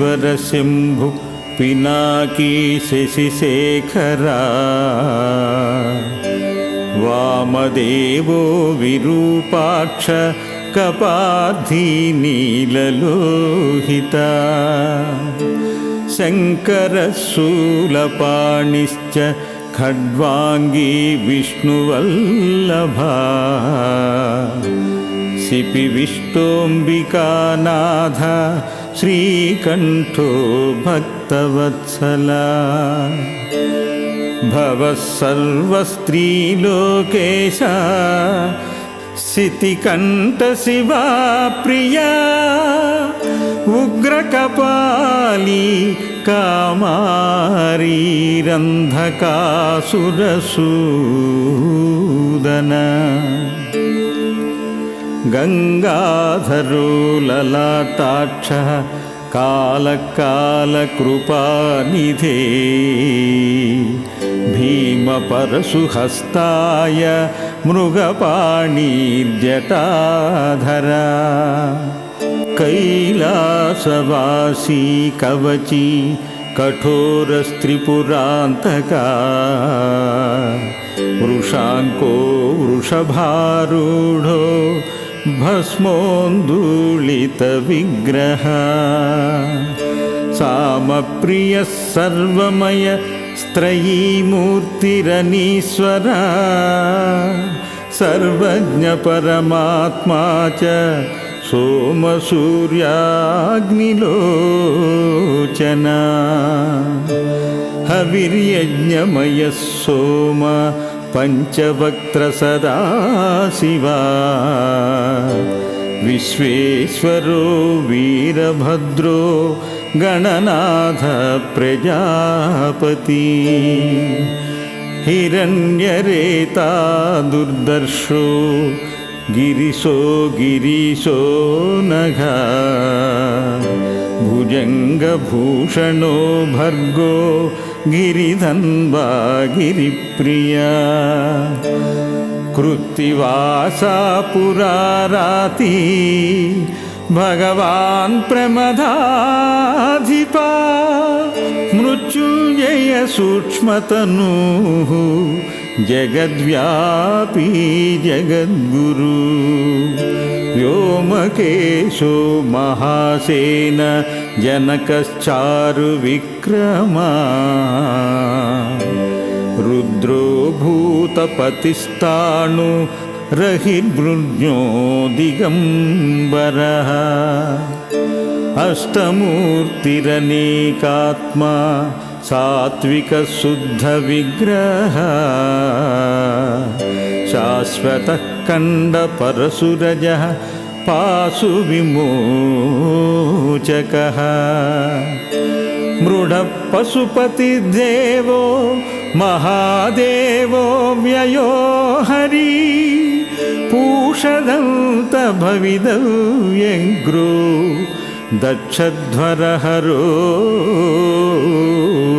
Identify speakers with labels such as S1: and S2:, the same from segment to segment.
S1: शम्भु पिनाकी शशिशेखरा। वामदेवो विरूपाक्ष कपाधी नीललोहिता। शङ्करशूलपाणिश्च खड्वाङ्गी विष्णुवल्लभा। शिपिविष्टोऽम्बिकानाथ श्रीकण्ठो भक्तवत्सला। भवः सर्वस्त्रीलोकेश शितिकण्ठशिवा प्रिया। उग्रकपाली कामारीरन्धकासुरसूदन गङ्गाधरो ललाटाक्षः कालकालकृपानिधे भीमपरशुहस्ताय मृगपाणिर्जटाधरा कैलासवासी कवची कठोरस्त्रिपुरान्तका वृषाङ्को वृषभारूढो भस्मोन्दुलितविग्रह सामप्रियः सर्वमय स्त्रयीमूर्तिरनीश्वरा सर्वज्ञपरमात्मा च सोमसूर्याग्निलोचना। हविर्यज्ञमयः सोम पञ्चवक्त्रसदा शिवा विश्वेश्वरो वीरभद्रो गणनाथ प्रजापति। हिरण्यरेता दुर्दर्शो गिरिशो गिरीशो नघ। भुजङ्गभूषणो भर्गो गिरिधन्वा गिरिप्रिया। कृत्तिवासा पुराराति भगवान् प्रमदाधिपा। मृत्युञ्जय सूक्ष्मतनुः जगद्व्यापी जगद्गुरु। व्योमकेशो महासेन जनकश्चारुविक्रमा रुद्रो भूतपतिस्ताणु रहिर्भृज्ञो दिगम्बरः अष्टमूर्तिरनेकात्मा सात्विकशुद्धविग्रह शाश्वतः कण्डपरशुरजः पाशुविमोचकः। मृडपशुपतिदेवो महादेवो व्ययो हरि। पूषदन्तभविदव्यङ्ग्रो दक्षध्वरहरो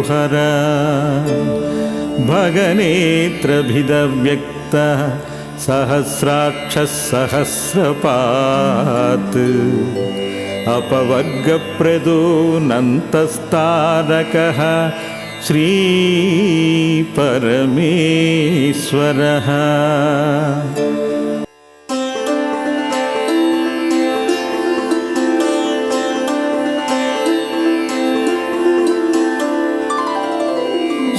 S1: हर भगनेत्रभिदव्यक्तः सहस्राक्षः सहस्रपात् अपवर्गप्रदो नन्तस्तारकः श्रीपरमेश्वरः।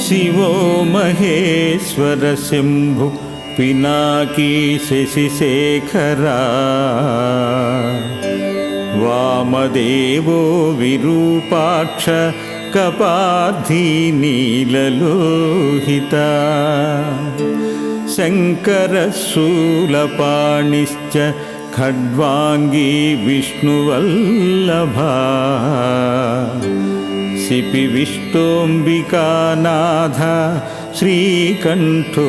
S1: शिवो महेश्वर शम्भु पिनाकी शशिशेखरा वामदेवो विरूपाक्ष कपाधी नीललोहिता शङ्करशूलपाणिश्च खड्वाङ्गी विष्णुवल्लभा। शिपिविष्टोऽम्बिकानाथ श्रीकण्ठो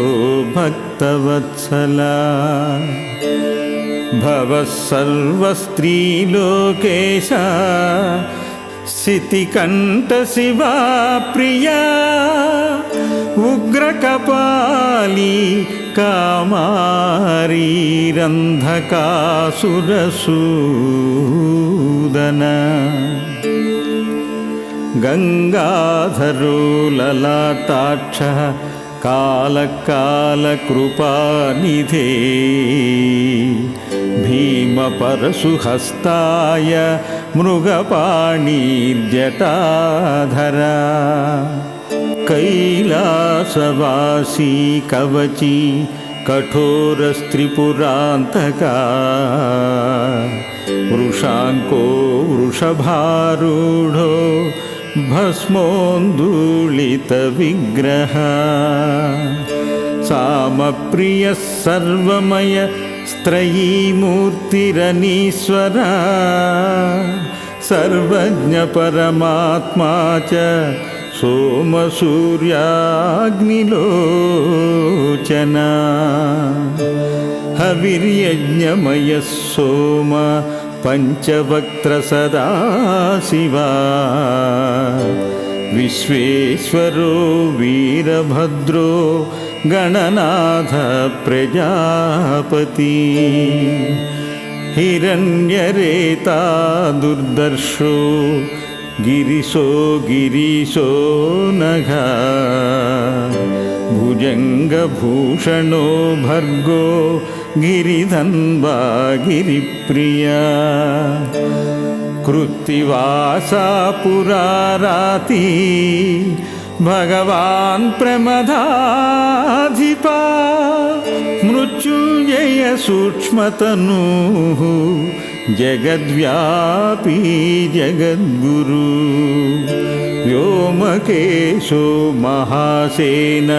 S1: भक्तवत्सला। भवः सर्वस्त्रीलोकेश शितिकण्ठशिवा प्रिया। उग्रकपाली कामारीरन्धकासुरसूदन गङ्गाधरो ललाटाक्षः कालकालकृपानिधे भीमपरशुहस्ताय मृगपाणिर्जटाधरा कैलासवासी कवची कठोरस्त्रिपुरान्तका वृषाङ्को वृषभारूढो भस्मोन्दुलितविग्रह। सामप्रियः सर्वमय स्त्रयीमूर्तिरनीश्वरा सर्वज्ञपरमात्मा च सोमसूर्याग्निलोचना। हविर्यज्ञमयः सोम पञ्चवक्त्रसदा शिवा विश्वेश्वरो वीरभद्रो गणनाथ प्रजापति। हिरण्यरेता दुर्दर्शो गिरिशो गिरीशो नघ। भुजङ्गभूषणो भर्गो गिरिधन्वा गिरिप्रिया। कृत्तिवासा पुराराति भगवान् प्रमदाधिपा। मृत्युञ्जय सूक्ष्मतनुः जगद्व्यापी जगद्गुरु। व्योमकेशो महासेन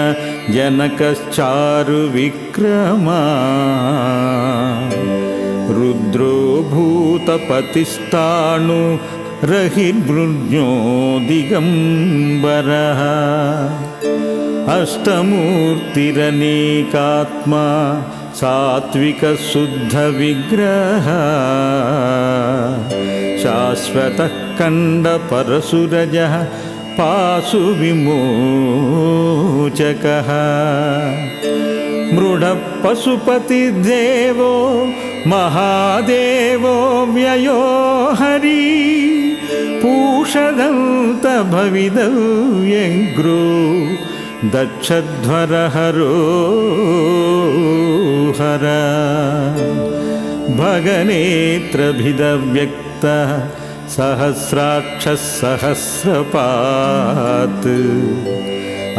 S1: जनकश्चारुविक्रमा। रुद्रो भूतपतिस्ताणु रहिर्भृज्ञो दिगम्बरः अष्टमूर्तिरनेकात्मा सात्विकशुद्धविग्रह। शाश्वतः कण्डपरशुरजः पाशुविमोचकः। मृडपशुपतिदेवो महादेवो व्ययो हरि। पूषदन्तभविदव्यङ्ग्रो दक्षध्वरहरो हर भगनेत्रभिदव्यक्तः सहस्राक्षः सहस्रपात्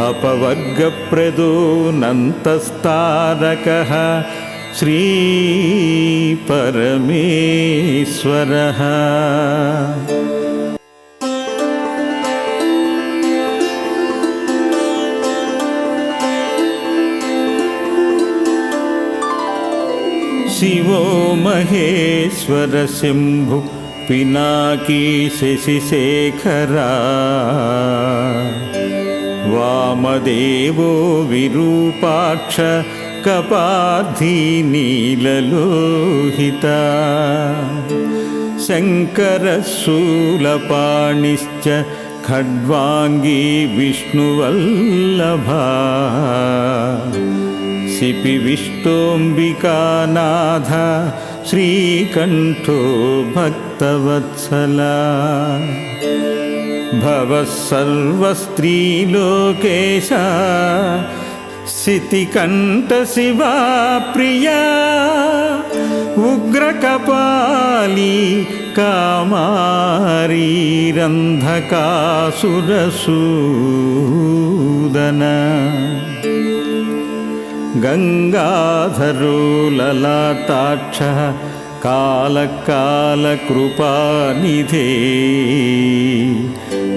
S1: अपवर्गप्रदो नन्तस्तारकः श्रीपरमेश्वरः। शिवो महेश्वरशम्भु पिनाकी शशिशेखरा। वामदेवो विरूपाक्ष कपाधीनीललोहिता शङ्करशूलपाणिश्च खड्वाङ्गी विष्णुवल्लभा। शिपिविष्टोऽम्बिकानाथ श्रीकण्ठो भक्तवत्सला। भवः सर्वस्त्रीलोकेश शितिकण्ठशिवा प्रिया। उग्रकपाली कामारीरन्धकासुरसूदन गङ्गाधरो ललाटाक्षः कालकालकृपानिधे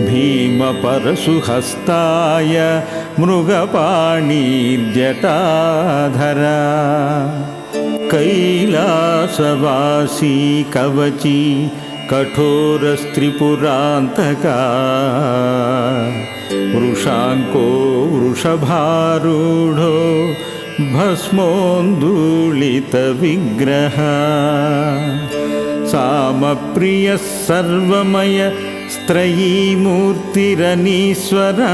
S1: भीमपरशुहस्ताय मृगपाणिर्जटाधरा कैलासवासी कवची कठोरस्त्रिपुरान्तका वृषाङ्को वृषभारूढो भस्मोन्दुलितविग्रह। सामप्रियः सर्वमय स्त्रयीमूर्तिरनीश्वरा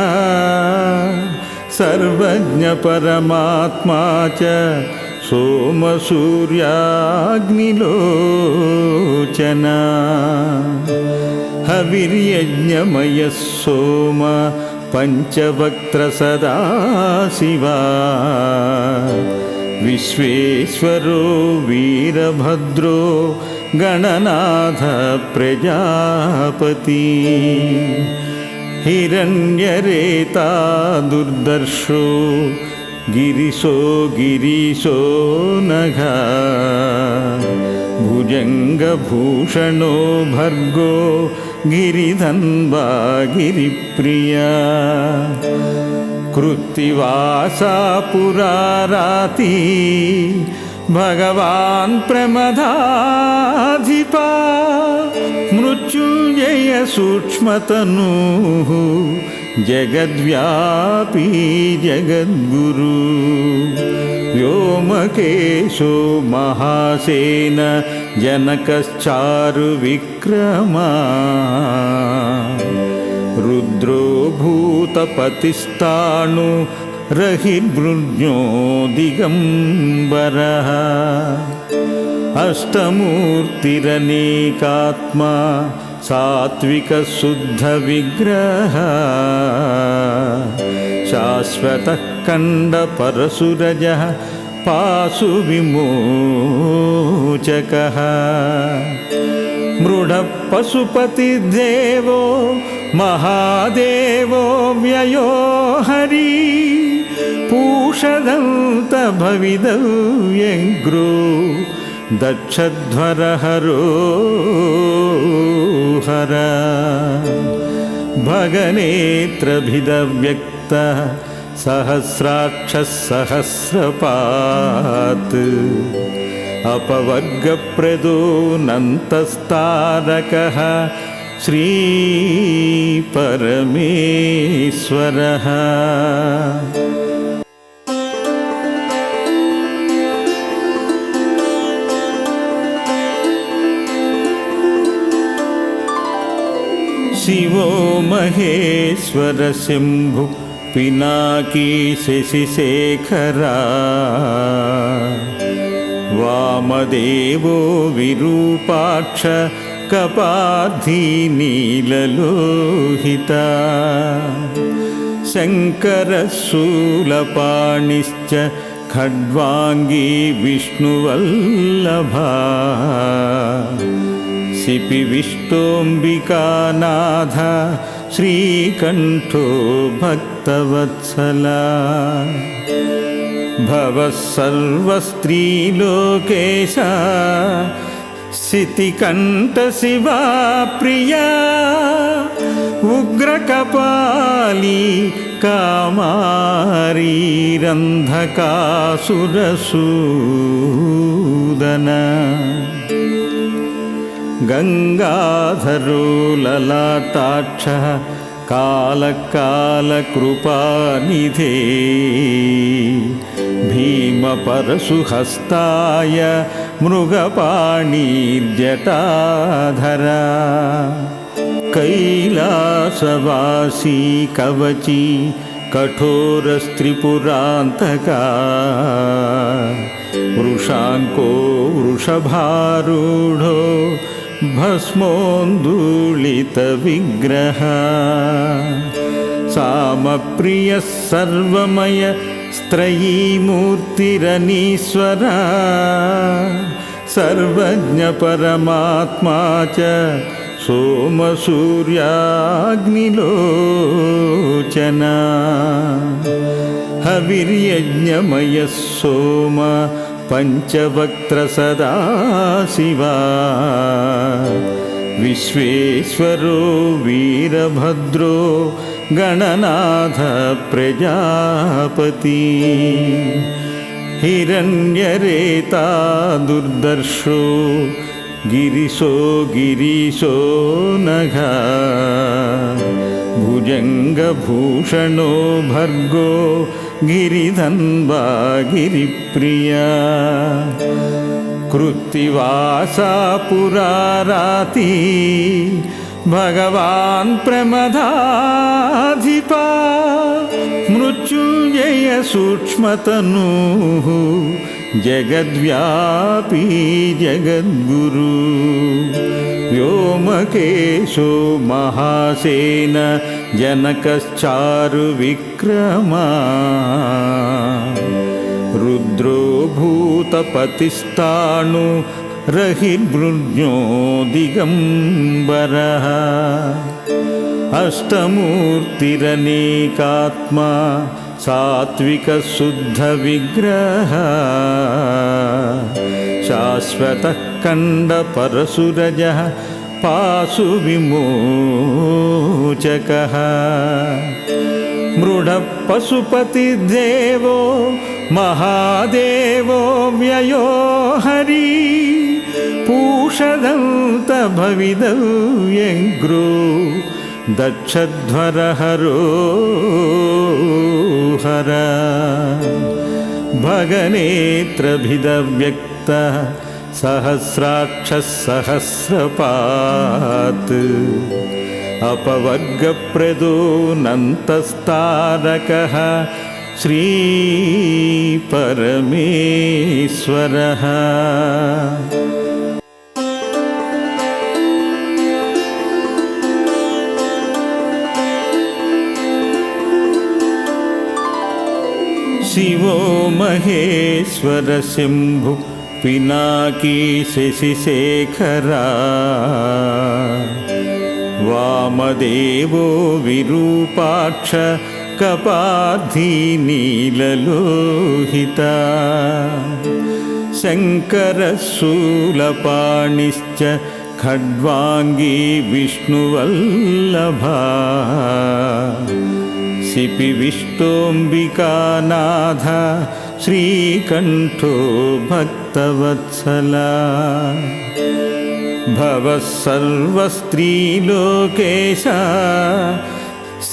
S1: सर्वज्ञपरमात्मा च सोमसूर्याग्निलोचना। हविर्यज्ञमयः सोम पञ्चवक्त्रसदा शिवा विश्वेश्वरो वीरभद्रो गणनाथ प्रजापति। हिरण्यरेता दुर्दर्शो गिरिशो गिरीशो नघ। भुजङ्गभूषणो भर्गो गिरिधन्वा गिरिप्रिया कृत्तिवासा पुराराति भगवान् प्रमदाधिपा। मृत्युञ्जय सूक्ष्मतनुः जगद्व्यापी जगद्गुरु। व्योमकेशो महासेन जनकश्चारुविक्रमा रुद्रो भूतपतिस्ताणु रहिर्भृज्ञो दिगम्बरः अष्टमूर्तिरनेकात्मा सात्विकशुद्धविग्रह शाश्वतः कण्डपरशुरजः पाशुविमोचकः। मृडः पशुपतिदेवो महादेवो व्ययो हरि पूषदन्तभविदव्यग्रो दक्षध्वरहरो हर भगनेत्रभिदव्यक्तः सहस्राक्षः सहस्रपात् अपवर्गप्रदो नन्तस्तारकः श्रीपरमेश्वरः शिवो महेश्वरशम्भु पिनाकी शशिशेखरा। वामदेवो विरूपाक्ष कपाधी नीललोहिता। शङ्करशूलपाणिश्च खड्वाङ्गी विष्णुवल्लभा शिपिविष्टोऽम्बिकानाथ श्रीकण्ठो भक्तवत्सला भवः सर्वस्त्रीलोकेश शितिकण्ठशिवा प्रिया। उग्रकपाली कामारीरन्धकासुरसूदना गङ्गाधरो ललाटाक्षः कालकालकृपानिधे भीमपरशुहस्ताय मृगपाणिर्जटाधरा कैलासवासी कवची कठोरस्त्रिपुरान्तका वृषाङ्को वृषभारूढो भस्मोन्दुलितविग्रह सामप्रियः सर्वमय स्त्रयीमूर्तिरनीश्वरा सर्वज्ञपरमात्मा च सोमसूर्याग्निलोचना। हविर्यज्ञमयः सोम पञ्चवक्त्रसदा शिवा विश्वेश्वरो वीरभद्रो गणनाथ प्रजापति। हिरण्यरेता दुर्दर्शो गिरिशो गिरीशो नघ। भुजङ्गभूषणो भर्गो गिरिधन्वा गिरिप्रिया। कृत्तिवासा पुराराति भगवान् प्रमदाधिपा। मृत्युञ्जय सूक्ष्मतनुः जगद्व्यापी जगद्गुरु। व्योमकेशो महासेन जनकश्चारुविक्रमा रुद्रो भूतपतिस्ताणु रहिर्भृज्ञो दिगम्बरः अष्टमूर्तिरनेकात्मा सात्विकशुद्धविग्रह शाश्वतः कण्डपरशुरजः पाशुविमोचकः। मृडपशुपतिदेवो महादेवो व्ययो हरि। पूषदन्तभविदव्यग्रो दक्षध्वरहरो हर भगनेत्रभिदव्यक्तः सहस्राक्षः सहस्रपात् अपवर्गप्रदो नन्तस्तारकः श्रीपरमेश्वरः। शिवो महेश्वरशम्भु पिनाकी शशिशेखरा। वामदेवो विरूपाक्ष कपाधी नीललोहिता। शङ्करशूलपाणिश्च खड्वाङ्गी विष्णुवल्लभा। शिपिविष्टोऽम्बिकानाथ श्रीकण्ठो भक्तवत्सला। भवः सर्वस्त्रीलोकेश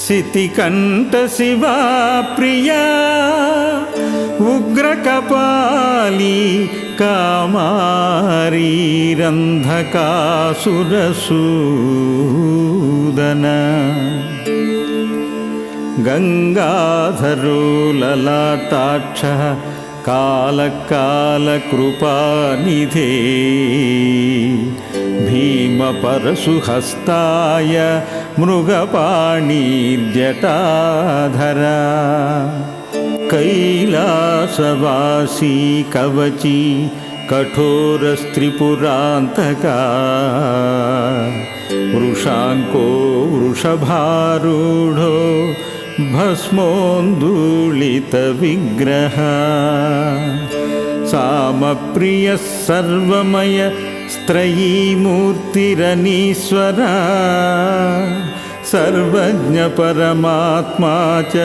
S1: शितिकण्ठशिवा प्रिया। उग्रकपाली कामारीरन्धकासुरसूदना गङ्गाधरो ललाटाक्षः कालकालकृपानिधे भीमपरशुहस्ताय मृगपाणिर्जटाधरा कैलासवासी कवची कठोरस्त्रिपुरान्तका वृषाङ्को वृषभारूढो भस्मोन्दुलितविग्रह सामप्रियः सर्वमय स्त्रयीमूर्तिरनीश्वरा सर्वज्ञपरमात्मा च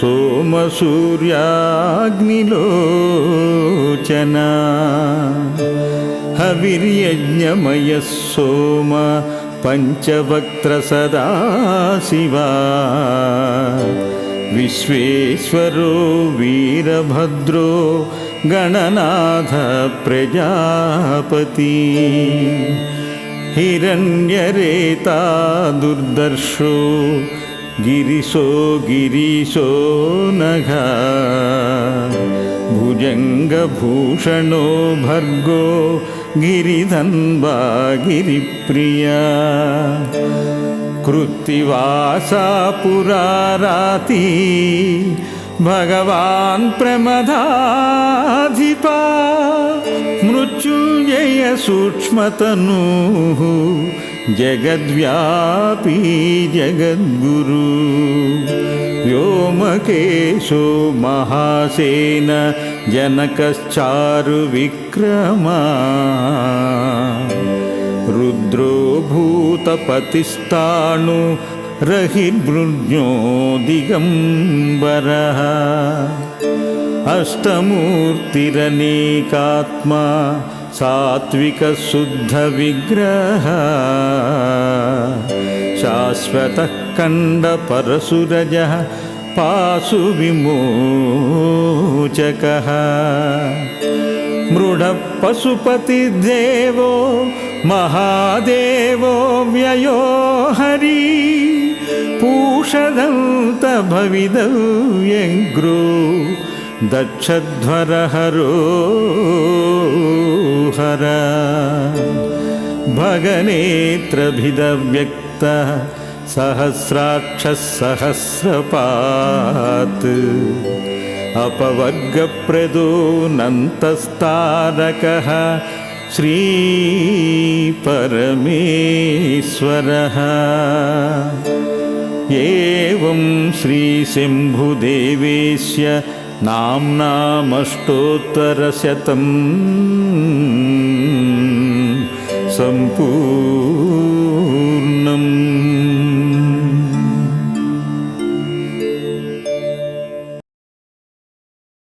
S1: सोमसूर्याग्निलोचना। हविर्यज्ञमयः सोम पञ्चवक्त्रसदा शिवा। विश्वेश्वरो वीरभद्रो गणनाथ प्रजापति। हिरण्यरेता दुर्दर्शो गिरिशो गिरीशो नघा भुजङ्गभूषणो भर्गो गिरिधन्वा गिरिप्रिया। कृत्तिवासा पुराराति भगवान् प्रमदाधिपा। मृत्युञ्जय सूक्ष्मतनुः जगद्व्यापी जगद्गुरु। व्योमकेशो महासेन जनकश्चारुविक्रमा रुद्रो भूतपतिस्ताणु रहिर्भृज्ञो दिगम्बरः अष्टमूर्तिरनेकात्मा सात्विकशुद्धविग्रह शाश्वतः कण्डपरशुरजः पाशुविमोचकः। मृ गरुडः पशुपतिदेवो महादेवो व्ययो हरि। पूषदन्तभविदव्यङ्ग्रो दक्षध्वरहरो हर भगनेत्रभिदव्यक्तः सहस्राक्षः सहस्रपात् अपवर्गप्रदो नन्तस्तारकः श्रीपरमेश्वरः। एवं श्रीशम्भुदेवेस्य नाम्नामष्टोत्तरशतम्। सम्पूर्णम्